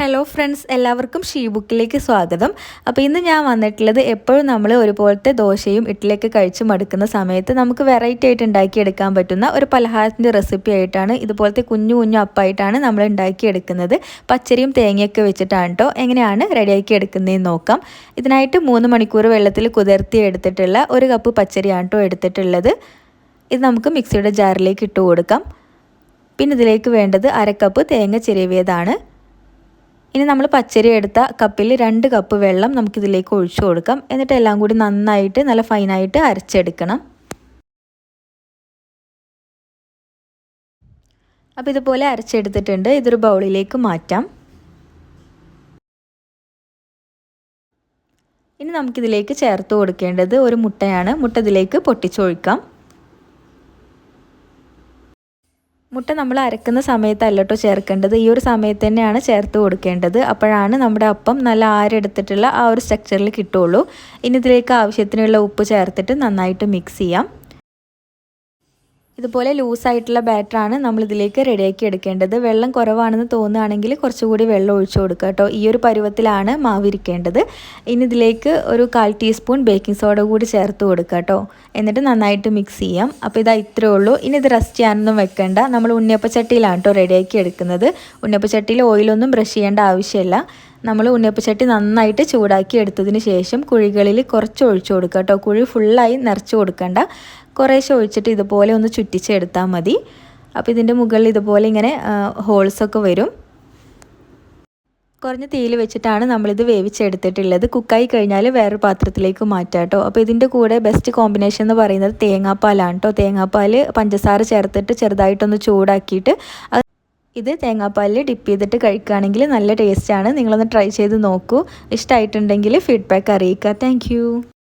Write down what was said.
Hello friends എല്ലാവർക്കും she ബുക്കിലേക്ക് സ്വാഗതം. അപ്പോൾ ഇന്ന് ഞാൻ വന്നിട്ടുള്ളത് എപ്പോഴും നമ്മൾ ഒരുപോലത്തെ ദോശയും ഇഡ്ഡലിയൊക്കെ കഴിച്ച് മടുക്കുന്ന സമയത്ത് നമുക്ക് വെറൈറ്റി ആയിട്ട് ഉണ്ടാക്കിയെടുക്കാൻ പറ്റുന്ന ഒരു പലഹാരത്തിന്റെ റെസിപ്പി ആയിട്ടാണ് ഇതുപോലത്തെ കുഞ്ഞു കുഞ്ഞു അപ്പായിട്ടാണ് നമ്മൾ ഉണ്ടാക്കിയെടുക്കുന്നത്. പച്ചരിയും തേങ്ങയൊക്കെ വെച്ചിട്ടാണ് കേട്ടോ എങ്ങനെയാണ് റെഡിയാക്കി എടുക്കുന്നതെന്ന് നോക്കാം. ഇതിനായിട്ട് മൂന്ന് മണിക്കൂർ വെള്ളത്തിൽ കുതിർത്തി എടുത്തിട്ടുള്ള ഒരു കപ്പ് പച്ചരിയാണ് കേട്ടോ എടുത്തിട്ടുള്ളത്. ഇത് നമുക്ക് മിക്സിയുടെ ജാറിലേക്ക് ഇട്ട് കൊടുക്കാം. പിന്നെ ഇതിലേക്ക് വേണ്ടത് അരക്കപ്പ് തേങ്ങ ചിരവിയതാണ്. ഇനി നമ്മൾ പച്ചരി എടുത്ത കപ്പിൽ രണ്ട് കപ്പ് വെള്ളം നമുക്കിതിലേക്ക് ഒഴിച്ചു കൊടുക്കാം. എന്നിട്ട് എല്ലാം കൂടി നന്നായിട്ട് നല്ല ഫൈനായിട്ട് അരച്ചെടുക്കണം. അപ്പോൾ ഇതുപോലെ അരച്ചെടുത്തിട്ടുണ്ട്. ഇതൊരു ബൗളിലേക്ക് മാറ്റാം. ഇനി നമുക്കിതിലേക്ക് ചേർത്ത് കൊടുക്കേണ്ടത് ഒരു മുട്ടയാണ്. മുട്ട ഇതിലേക്ക് പൊട്ടിച്ചൊഴിക്കാം. മുട്ട നമ്മൾ അരക്കുന്ന സമയത്തല്ല കേട്ടോ ചേർക്കേണ്ടത്. ഈ ഒരു സമയത്ത് തന്നെയാണ് ചേർത്ത് കൊടുക്കേണ്ടത്. അപ്പോഴാണ് നമ്മുടെ അപ്പം നല്ല ആരെടുത്തിട്ടുള്ള ആ ഒരു സ്ട്രക്ചറിൽ കിട്ടുള്ളൂ. ഇനി ഇതിലേക്ക് ആവശ്യത്തിനുള്ള ഉപ്പ് ചേർത്തിട്ട് നന്നായിട്ട് മിക്സ് ചെയ്യാം. ഇതുപോലെ ലൂസായിട്ടുള്ള ബാറ്ററാണ് നമ്മൾ ഇതിലേക്ക് റെഡിയാക്കി എടുക്കേണ്ടത്. വെള്ളം കുറവാണെന്ന് തോന്നുകയാണെങ്കിൽ കുറച്ചുകൂടി വെള്ളം ഒഴിച്ചു കൊടുക്കുക കേട്ടോ. ഈ ഒരു പരുവത്തിലാണ് മാവിരിക്കേണ്ടത് ഇനി ഇതിലേക്ക് ഒരു കാൽ ടീസ്പൂൺ ബേക്കിംഗ് സോഡ കൂടി ചേർത്ത് കൊടുക്കുക കേട്ടോ. എന്നിട്ട് നന്നായിട്ട് മിക്സ് ചെയ്യാം. അപ്പോൾ ഇതാ ഇത്രേ ഉള്ളൂ. ഇനി ഇത് റെസ്റ്റ് ചെയ്യാനൊന്നും വെക്കേണ്ട. നമ്മൾ ഉണ്ണിയപ്പച്ചട്ടിയിലാണ് കേട്ടോ റെഡിയാക്കി എടുക്കുന്നത്. ഉണ്ണിയപ്പച്ചട്ടിയിൽ ഓയിലൊന്നും ബ്രഷ് ചെയ്യേണ്ട ആവശ്യമില്ല. നമ്മൾ ഉണ്ണിയപ്പച്ചട്ടി നന്നായിട്ട് ചൂടാക്കി എടുത്തതിന് ശേഷം കുഴികളിൽ കുറച്ച് ഒഴിച്ചു കൊടുക്കുക കേട്ടോ. കുഴി ഫുള്ളായി നിറച്ച് കൊടുക്കണ്ട. കുറേശ്ശെ ഒഴിച്ചിട്ട് ഇതുപോലെ ഒന്ന് ചുറ്റിച്ചെടുത്താൽ മതി. അപ്പോൾ ഇതിന്റെ മുകളിൽ ഇതുപോലെ ഇങ്ങനെ ഹോൾസൊക്കെ വരും. കുറഞ്ഞ തീയിൽ വെച്ചിട്ടാണ് നമ്മളിത് വേവിച്ചെടുത്തിട്ടുള്ളത്. കുക്കായി കഴിഞ്ഞാൽ വേറൊരു പാത്രത്തിലേക്ക് മാറ്റാം കേട്ടോ. അപ്പോൾ ഇതിന്റെ കൂടെ ബെസ്റ്റ് കോമ്പിനേഷൻ എന്ന് പറയുന്നത് തേങ്ങാപ്പാലാണ് കേട്ടോ. തേങ്ങാപ്പാൽ പഞ്ചസാര ചേർത്തിട്ട് ചെറുതായിട്ടൊന്ന് ചൂടാക്കിയിട്ട് ഇത് തേങ്ങാപ്പാലിൽ ഡിപ്പ് ചെയ്തിട്ട് കഴിക്കുകയാണെങ്കിൽ നല്ല ടേസ്റ്റാണ് നിങ്ങളൊന്ന് ട്രൈ ചെയ്ത് നോക്കൂ. ഇഷ്ടമായിട്ടുണ്ടെങ്കിൽ ഫീഡ്ബാക്ക് അറിയിക്കുക. താങ്ക്